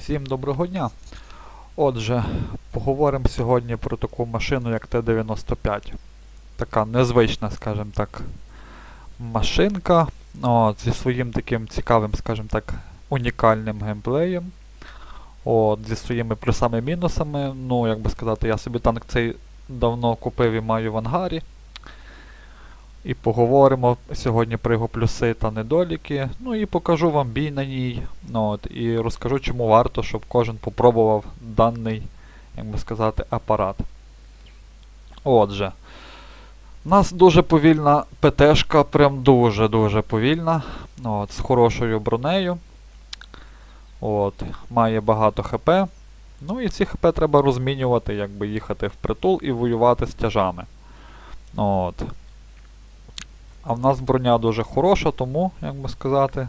Всім доброго дня. Отже, поговоримо сьогодні про таку машину, як Т-95. Така незвична, скажімо так, машинка. От, зі своїм таким цікавим, скажімо так, унікальним геймплеєм. От, зі своїми плюсами-мінусами. Ну, як би сказати, я собі танк цей давно купив і маю в ангарі. І поговоримо сьогодні про його плюси та недоліки. Ну і покажу вам бій на ній. Ну, от, і розкажу, чому варто, щоб кожен попробував даний, як би сказати, апарат. Отже. У нас дуже повільна ПТшка, прям дуже-дуже повільна. От, з хорошою бронею. От, має багато ХП. Ну і ці ХП треба розмінювати, якби їхати в притул і воювати з тяжами. От. А в нас броня дуже хороша, тому, як би сказати,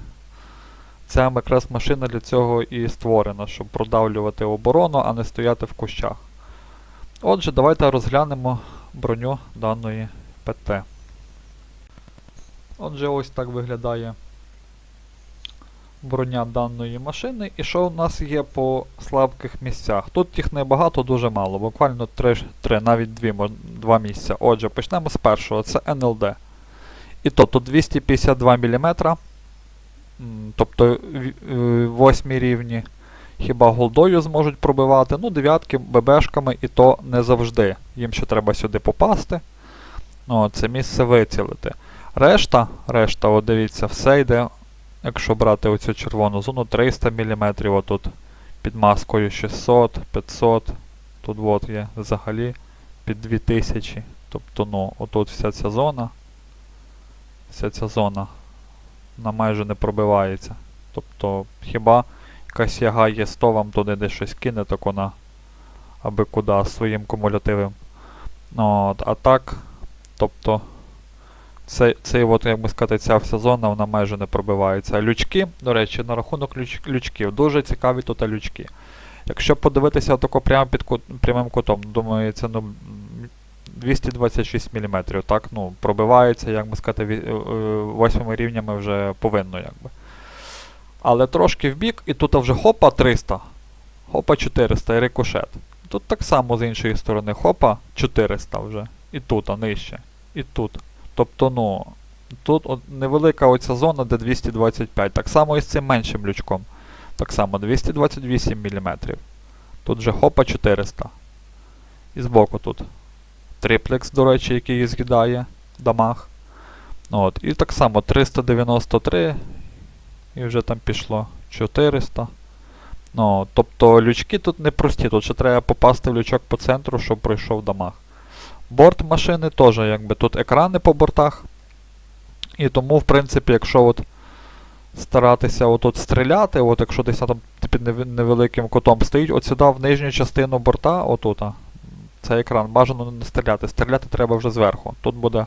ця якраз машина для цього і створена, щоб продавлювати оборону, а не стояти в кущах. Отже, давайте розглянемо броню даної ПТ. Отже, ось так виглядає броня даної машини. І що у нас є по слабких місцях? Тут їх небагато, дуже мало, буквально 3, 3 навіть 2, 2 місця. Отже, почнемо з першого, це НЛД. І то тут 252 мм. Тобто 8 рівні хіба голдою зможуть пробивати. Ну, дев'ятки ББшками і то не завжди. Їм ще треба сюди попасти. О, це місце вицілити. Решта, решта, от дивіться, все йде, якщо брати оцю червону зону, 300 мм. Отут під маскою 600, 500. Тут от є взагалі під 2000. Тобто, ну, отут вся ця зона вся ця зона вона майже не пробивається. Тобто хіба якась яга є 100 вам туди десь щось кине, так вона аби куди своїм кумулятивом. От, А так, тобто цей, цей от, як би сказати, ця вся зона вона майже не пробивається. Лючки, до речі, на рахунок люч, лючків, дуже цікаві тут лючки. Якщо подивитися тако прямо під кут, прямим кутом, думаю, це ну, 226 мм, так, ну, пробивається, як би сказати, 8 рівнями вже повинно, якби. Але трошки в бік, і тут вже хопа 300, хопа 400 і рикошет. Тут так само з іншої сторони, хопа 400 вже. І тут, а нижче. І тут. Тобто, ну, тут от невелика оця зона, де 225. Так само і з цим меншим лючком. Так само 228 мм. Тут вже хопа 400. І збоку тут триплекс, до речі, який з'їдає дамаг. От, І так само 393. І вже там пішло 400. Ну, Тобто лючки тут не прості, тут ще треба попасти в лючок по центру, щоб пройшов дамаг. Борт машини теж, якби тут екрани по бортах. І тому, в принципі, якщо от старатися отут стріляти, от якщо десь там під невеликим кутом стоїть, от сюди в нижню частину борта, отут, цей екран бажано не стріляти. Стріляти треба вже зверху. Тут буде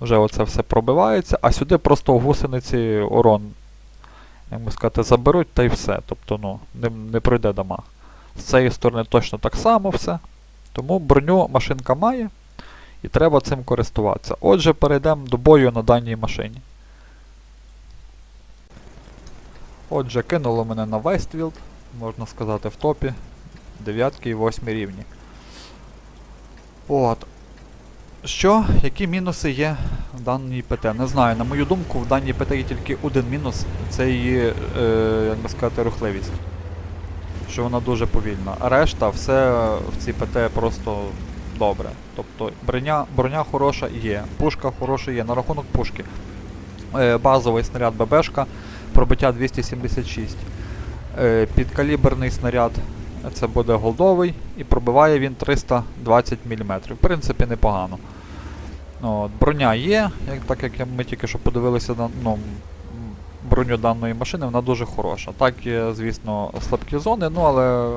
вже оце все пробивається, а сюди просто в гусениці урон, як би сказати, заберуть та й все. Тобто ну, не, не пройде дамаг. З цієї сторони точно так само все. Тому броню машинка має і треба цим користуватися. Отже, перейдемо до бою на даній машині. Отже, кинуло мене на Вестфілд, можна сказати, в топі 9 і 8 рівні. От. Що, які мінуси є в даній ПТ? Не знаю, на мою думку, в даній ПТ є тільки один мінус це її, е, як би сказати, рухливість. Що вона дуже повільна. А решта, все в цій ПТ просто добре. Тобто броня броня хороша є, пушка хороша є. На рахунок пушки. Е, базовий снаряд ББшка, пробиття 276. Е, підкаліберний снаряд це буде голдовий і пробиває він 320 мм. В принципі, непогано. От, Броня є, як, так як ми тільки що подивилися на ну, броню даної машини, вона дуже хороша. Так є, звісно, слабкі зони, ну але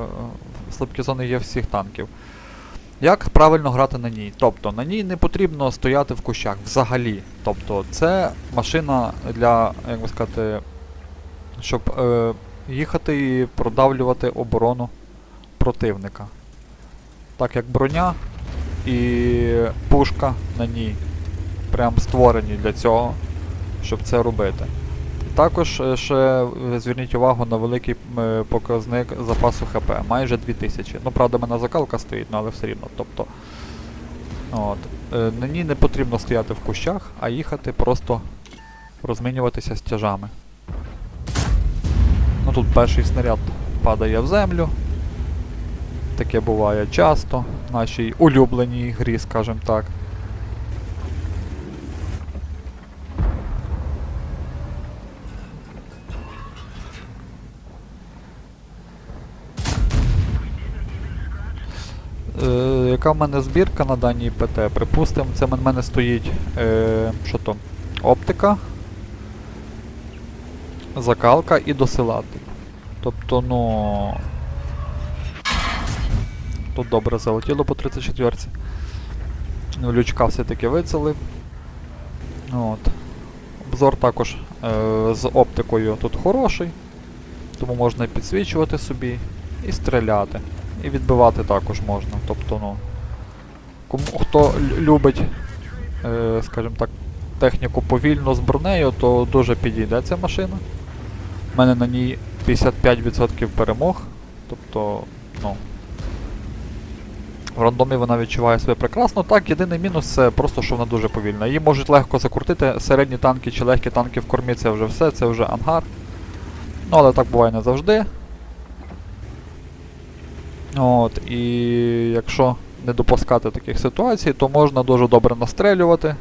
слабкі зони є всіх танків. Як правильно грати на ній? Тобто на ній не потрібно стояти в кущах взагалі. Тобто це машина для, як би сказати, щоб е, їхати і продавлювати оборону противника. Так як броня і пушка на ній прям створені для цього, щоб це робити. Також е, ще зверніть увагу на великий е, показник запасу ХП, майже 2000. Ну, правда, в мене закалка стоїть, ну, але все рівно. Тобто, от, е, на ній не потрібно стояти в кущах, а їхати просто розмінюватися стяжами. Ну тут перший снаряд падає в землю. Таке буває часто в нашій улюбленій грі, скажімо так. Е, яка в мене збірка на даній ПТ? Припустимо, це в мене стоїть е, що то? Оптика, закалка і досилатель. Тобто, ну. Тут добре залетіло по 34 ці Ну, лючка все-таки вицелив. От. Обзор також е, з оптикою тут хороший, тому можна підсвічувати собі і стріляти. І відбивати також можна. Тобто, ну. Кому хто любить, е, скажімо так, техніку повільно з бронею, то дуже підійде ця машина. У мене на ній 55% перемог. Тобто, ну. В рандомі вона відчуває себе прекрасно. Так, єдиний мінус це просто, що вона дуже повільна. Її можуть легко закрутити. Середні танки чи легкі танки в кормі це вже все, це вже ангар. Ну, але так буває не завжди. От, і якщо не допускати таких ситуацій, то можна дуже добре настрелювати,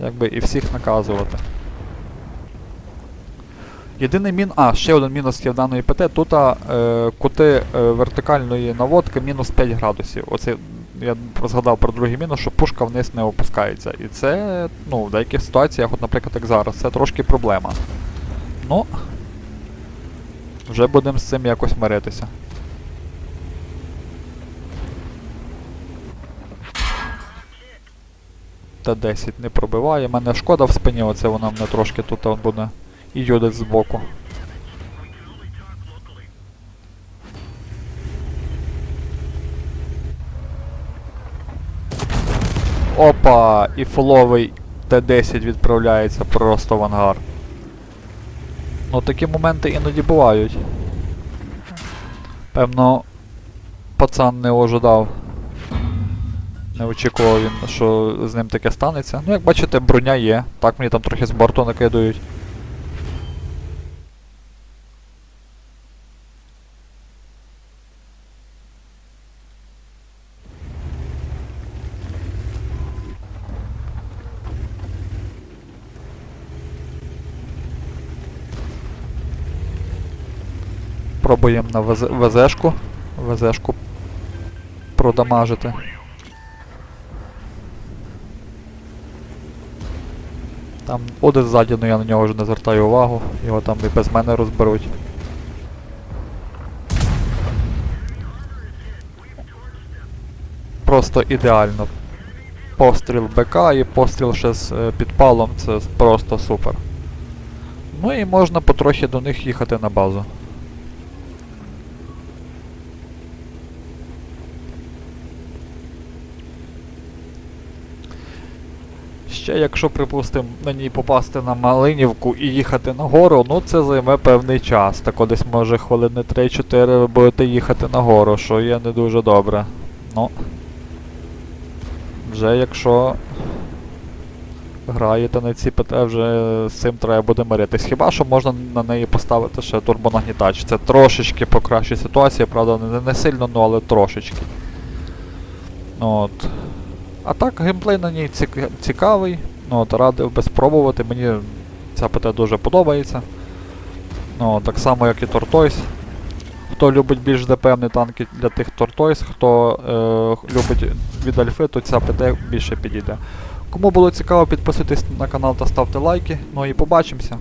якби і всіх наказувати. Єдиний мін. А, ще один мінус є в даної ПТ. Тут е, кути е, вертикальної наводки мінус 5 градусів. Оце я згадав про другий мінус, що пушка вниз не опускається. І це, ну, в деяких ситуаціях, от, наприклад, як зараз, це трошки проблема. Ну, вже будемо з цим якось миритися. Т10 не пробиває. Мене шкода в спині, оце вона мене трошки тут буде і юдить збоку. Опа! І фоловий Т10 відправляється просто в ангар. Ну такі моменти іноді бувають. Певно, пацан не ожидав. Не очікував він, що з ним таке станеться. Ну, як бачите, броня є. Так мені там трохи з борту накидують. Пробуємо на ВЗ, ВЗшку. ВЗшку продамажити. Там один ззаді, але я на нього вже не звертаю увагу, його там і без мене розберуть. Просто ідеально. Постріл БК і постріл ще з е, підпалом це просто супер. Ну і можна потрохи до них їхати на базу. Ще якщо, припустимо, на ній попасти на Малинівку і їхати нагору, ну це займе певний час. Так десь може хвилини 3-4 ви будете їхати нагору, що є не дуже добре. Ну. Вже якщо граєте на ці ПТ, вже з цим треба буде миритись. Хіба що можна на неї поставити ще турбонагнітач. Це трошечки покращить ситуацію, правда, не, не сильно, ну але трошечки. От. А так, геймплей на ній цікавий. Ну, от, радив би спробувати. Мені ця ПТ дуже подобається. Ну, так само, як і Tortoise. Хто любить більш ДПМні танки для тих Tortoise, хто е, любить від Альфи, то ця ПТ більше підійде. Кому було цікаво, підписуйтесь на канал та ставте лайки. Ну і побачимося.